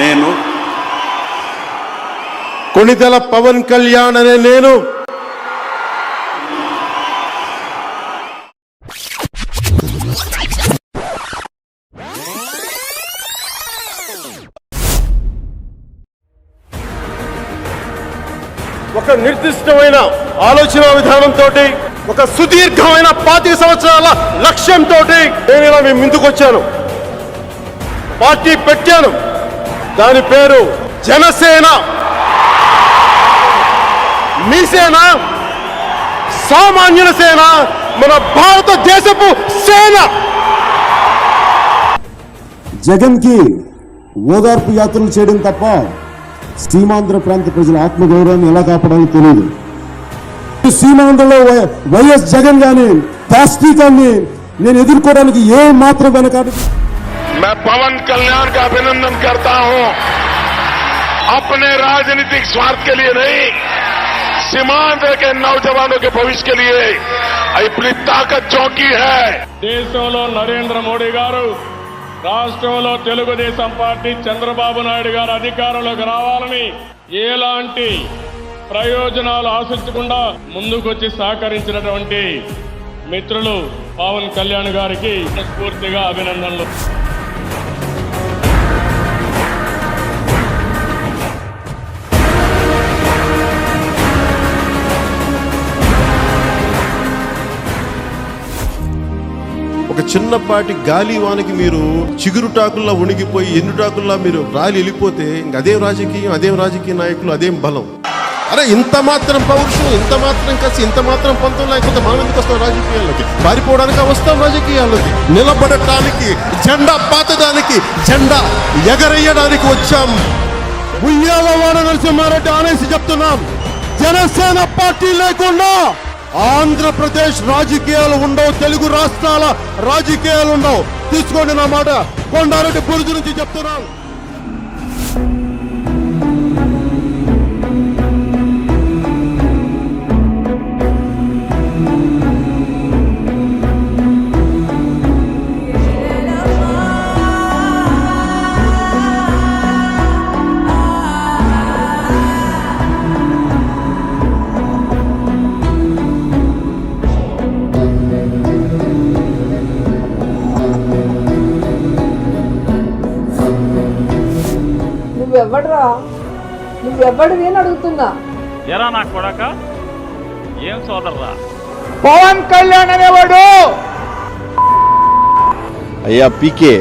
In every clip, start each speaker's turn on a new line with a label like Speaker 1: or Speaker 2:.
Speaker 1: నేను
Speaker 2: కొణిదెల పవన్ కళ్యాణ్ అనే నేను. ఒక నిర్దిష్టమైన ఆలోచన విధానంతో ఒక సుదీర్ఘమైన పాతిక సంవత్సరాల లక్ష్యంతో నేను ఇలా మీ ముందుకు వచ్చాను పార్టీ పెట్టాను. దాని పేరు జనసేన. మీ సేన సామాన్యుల సేన మన భారతదేశపు సేన.
Speaker 3: జగన్కి ఓదార్పు యాత్రలు చేయడం తప్ప సీమాంధ్ర ప్రాంత ప్రజల ఆత్మగౌరవాన్ని ఎలా కాపాడాలో తెలియదు సీమాంధ్రలో వై- వైఎస్ జగన్ గాని దాష్టీకాన్ని నేను ఎదుర్కోవడానికి ఏ మాత్రం వెనకాడు
Speaker 4: मैं पवन कल्याण का अभिनंदन करता हूं अपने राजनीतिक स्वार्थ के लिए नहीं सीमांध्र के नौजवानों के भविष्य के लिए अपनी ताकत चौकी है
Speaker 5: దేశంలో నరేంద్ర మోడీ గారు రాష్ట్రంలో తెలుగుదేశం పార్టీ చంద్రబాబు నాయుడు గారు అధికారంలోకి రావాలని ఎలాంటి ప్రయోజనాలు ఆశించకుండా ముందుకొచ్చి సహకరించినటువంటి మిత్రులు పవన్ కళ్యాణ్ గారికి స్ఫూర్తిగా అభినందనలు
Speaker 2: ఒక చిన్నపాటి గాలి వానకి మీరు చిగురుటాకుల్లా ఉణిగిపోయి ఎండుటాకుల్లా మీరు రాలి వెళ్ళిపోతే ఇంక అదేం రాజకీయం అదేం రాజకీయ నాయకులు అదేం బలం. అరే ఇంత మాత్రం పౌరుషం ఇంత మాత్రం కసి ఇంత మాత్రం పంతం లేకపోతే మనం ఎందుకు వస్తాం రాజకీయాల్లోకి? పారిపోవడానికి వస్తాం రాజకీయాల్లోకి. నిలబడటానికి జెండా పాతడానికి జెండా ఎగరేయడానికి వచ్చాం. ఉయ్యాల వాడ నరసింహారెడ్డి అనేసి చెప్తున్నాం. జనసేన పార్టీ లేకుండా ఆంధ్రప్రదేశ్ రాజకీయాలు ఉండవు తెలుగు రాష్ట్రాల రాజకీయాలు ఉండవు. తీసుకోండి నా మాట. కొండారెడ్డి బురుజు నుంచి చెప్తున్నాను.
Speaker 6: నువ్వెవ్వడరా? నువ్వెవ్వడివి అని అడుగుతున్నా.
Speaker 5: ఎరా నా కొడక? ఏం సోదరురా?
Speaker 6: పవన్ కళ్యాణ్ అనేవాడు!
Speaker 1: అయ్యా పీకే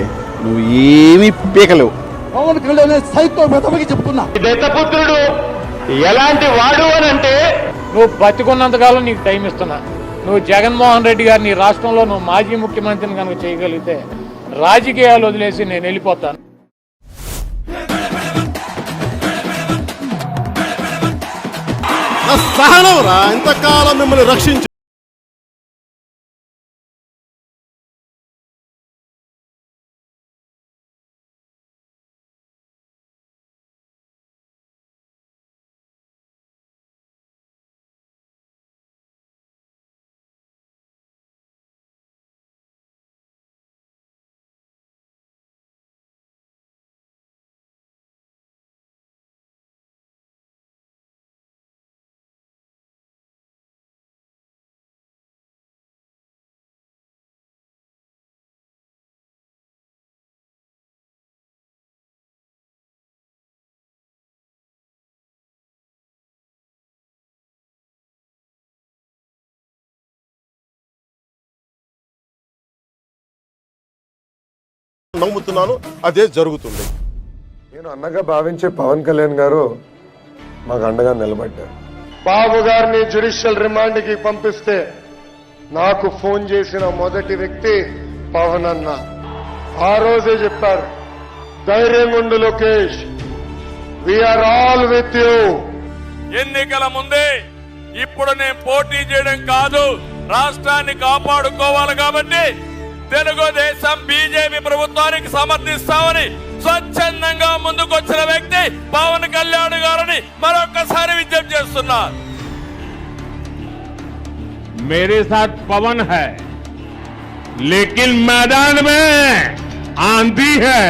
Speaker 1: నువ్వు ఏమీ పీకలేవు.
Speaker 3: పవన్ కళ్యాణ్ సైతం మెతమకి చెప్తున్నా.
Speaker 4: దత్తపుత్రుడు ఎలాంటి వాడు అని అంటే
Speaker 7: నువ్వు బతికున్నంతకాలం నీకు టైం ఇస్తున్నా. నువ్వు జగన్మోహన్ రెడ్డి గారిని రాష్ట్రంలో నువ్వు మాజీ ముఖ్యమంత్రిని కనుక చేయగలిగితే రాజకీయాలు వదిలేసి నేను వెళ్ళిపోతాను.
Speaker 2: నా సహనం రా. ఇంతకాలం మిమ్మల్ని రక్షించి నమ్ముతున్నాను అదే జరుగుతుంది.
Speaker 8: నేను అన్నగా భావించే పవన్ కళ్యాణ్ గారు మాకు అండగా నిలబడ్డారు.
Speaker 4: బాబు గారిని జ్యుడిషియల్ రిమాండ్కి పంపిస్తే నాకు ఫోన్ చేసిన మొదటి వ్యక్తి పవన్ అన్న. ఆ రోజే చెప్పారు ధైర్యం ఉండు Lokesh. We're all with you
Speaker 5: ఎన్నికల ముందే ఇప్పుడు నేను పోటీ చేయడం కాదు రాష్ట్రాన్ని కాపాడుకోవాలి కాబట్టి తెలుగుదేశం బీజేపీ ప్రభుత్వానికి సమర్థిస్తామని స్వచ్ఛందంగా ముందుకొచ్చిన వ్యక్తి పవన్ కళ్యాణ్ గారిని మరొకసారి విజ్ఞప్తి చేస్తున్నా
Speaker 9: मेरे साथ पवन है लेकिन मैदान में आंधी है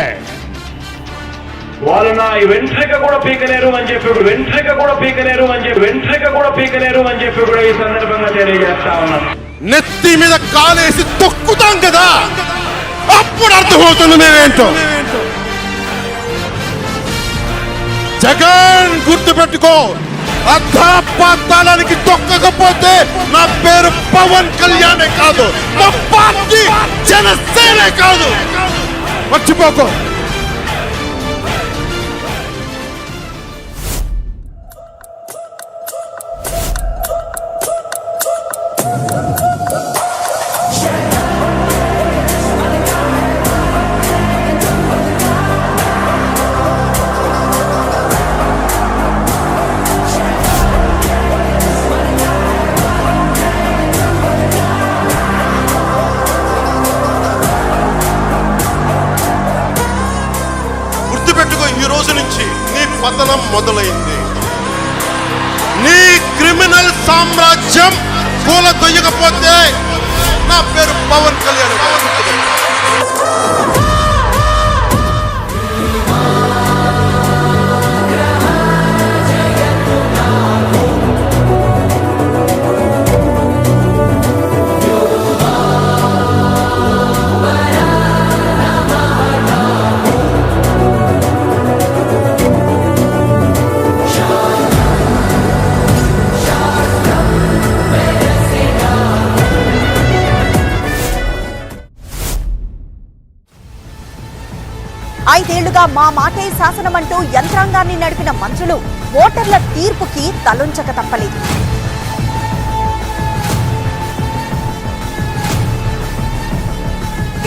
Speaker 10: వాళ్ళు నా వెంట్రిక కూడా పీకలేరు అని చెప్పి కూడా వెంట్రిక కూడా పీకలేరు అని చెప్పి వెంట్రిక కూడా పీకలేరు అని చెప్పి కూడా ఈ సందర్భంగా తెలియజేస్తా ఉన్నాను
Speaker 2: నెత్తి మీద కాలేసి తొక్కుతాం కదా. అప్పుడు అర్థమవుతుంది మేమేంటో. జగన్ గుర్తుపెట్టుకో పెట్టుకో తొక్కకపోతే నా పేరు పవన్ కళ్యాణే కాదు మా పార్టీ జనసేనే కాదు. మర్చిపోకో. నీ క్రిమినల్ సామ్రాజ్యం కూల దొయ్యకపోతే నా పేరు పవన్ కళ్యాణ్.
Speaker 11: ఐదేళ్ళుగా మా మాటే శాసనమంటూ యంత్రాంగాన్ని నడిపిన మంత్రులు ఓటర్ల తీర్పుకి తలొంచక తప్పలేదు.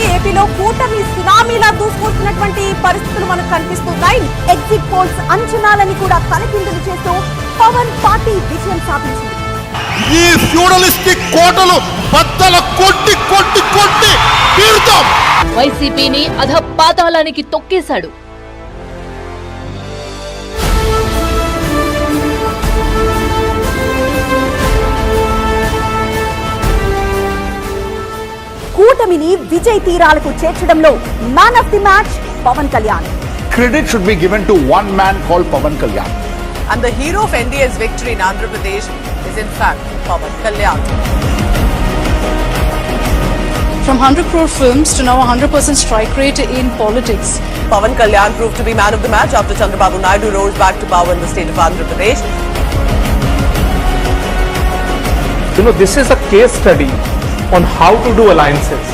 Speaker 11: ఏపీలో కూటమి సునామీలా దూసుకొస్తున్నటువంటి పరిస్థితులు మనకు కనిపిస్తున్నాయి. ఎగ్జిట్ పోల్స్ అంచనాలని కూడా తలకిందులు చేస్తూ పవన్ పార్టీ విజయం సాధించింది.
Speaker 2: ఈ ఫ్యూడలిస్టిక్ కోటలు బద్దల కొట్టి కొట్టి కొట్టి తీరుతాం
Speaker 12: వైసీపీని అధపాతాళానికి తొక్కేశాడు
Speaker 11: కూటమిని విజయ్ తీరాలకు చేర్చడంలో man of the match Pawan Kalyan
Speaker 1: Credit should be given to one man called Pavan Kalyan.
Speaker 6: And the hero of NDA's victory in Andhra Pradesh is in fact Pawan Kalyan.
Speaker 12: From 100 crore films to now 100% strike rate in politics.
Speaker 6: Pawan Kalyan proved to be man of the match after Chandrababu Naidu rose back to power in the state of Andhra Pradesh.
Speaker 10: You know, this is a case study on how to do alliances.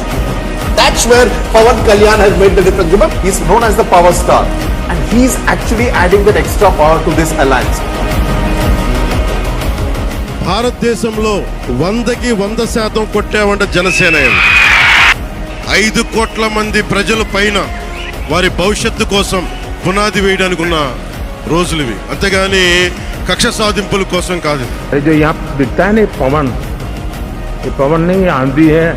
Speaker 1: That's where Pavan Kalyan has made the difference. Remember, he's known as the power star. And he's actually adding that extra power to this alliance.
Speaker 2: భారతదేశంలో వందకి వంద శాతం కొట్టామంటే జనసేన ఐదు కోట్ల మంది ప్రజల పైన వారి భవిష్యత్తు కోసం పునాది వేయడానికి ఉన్న రోజులు ఇవి అంతేగాని కక్ష సాధింపుల కోసం కాదు
Speaker 9: अरे जो यहाँ दिखता है ना ये पवन ये पवन नहीं आंधी है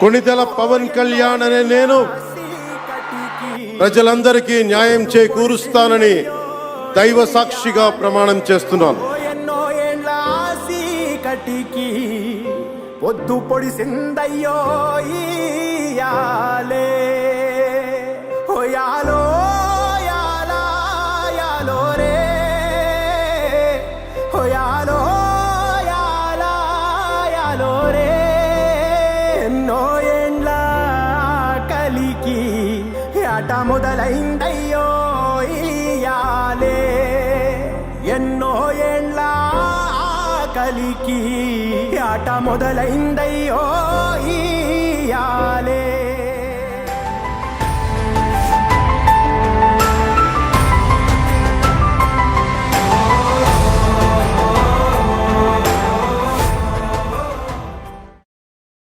Speaker 2: కొణిదెల పవన్ కళ్యాణ్ అనే నేను ప్రజలందరికీ న్యాయం చేకూరుస్తానని దైవ సాక్షిగా ప్రమాణం చేస్తున్నాను.
Speaker 10: ఎన్నో ఏండ్ల కటికి పొద్దు పొడిసిందయ్యో కలికి ఆట మొదలైందయ్యో ఈ ఇయాలే